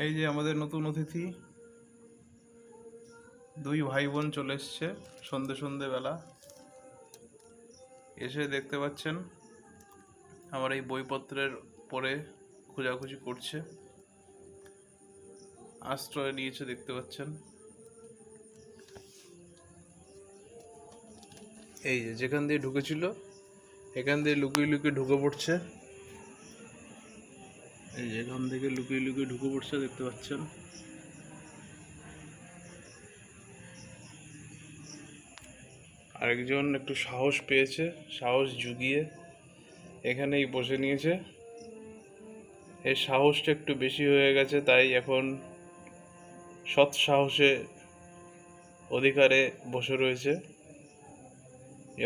এই যে আমাদের নতুন অতিথি। দুই ভাই বোন চলে এসছে সন্ধে সন্ধে বেলা। এসে দেখতে পাচ্ছেন আমার এই বইপত্রের পরে খোঁজাখুঁজি করছে। আশ্রয় নিয়েছে দেখতে পাচ্ছেন। এই যে যেখান দিয়ে ঢুকেছিল, এখান দিয়ে লুকিয়ে লুকিয়ে ঢুকে পড়ছে। এই এখান থেকে লুকিয়ে লুকিয়ে ঢুকে পড়ছে, দেখতে পাচ্ছেন? আরেকজন একটু সাহস পেয়েছে, সাহস জুগিয়ে এখানেই বসে নিয়েছে। এর সাহসটা একটু বেশি হয়ে গেছে, তাই এখন সৎ সাহসে অধিকারে বসে রয়েছে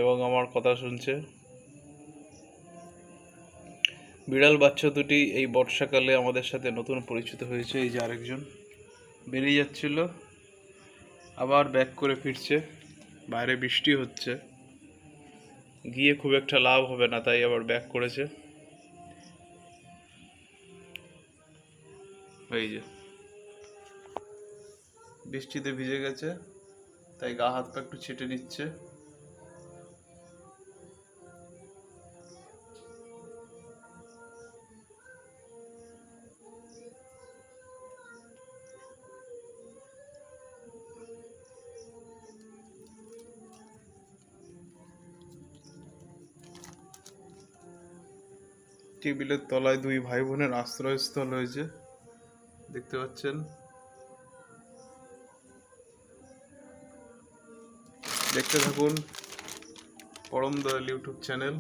এবং আমার কথা শুনছে। বিড়াল বাচ্চা দুটি এই বর্ষাকালে আমাদের সাথে নতুন পরিচিত হয়েছে। এই যে আরেকজন বেরিয়ে যাচ্ছিল, আবার ব্যাক করে ফিরছে। বাইরে বৃষ্টি হচ্ছে। গিয়ে খুব একটা লাভ হবে না, তাই আবার ব্যাক করেছে। এই যে। বৃষ্টিতে ভিজে গেছে, তাই গা হাত পা একটু ছেটে নিচ্ছে। টেবিলের তলায় দুই ভাই বোনের আশ্রয়স্থল হয়েছে দেখতে পাচ্ছেন? দেখতে থাকুন পরম দয়াল ইউটিউব চ্যানেল।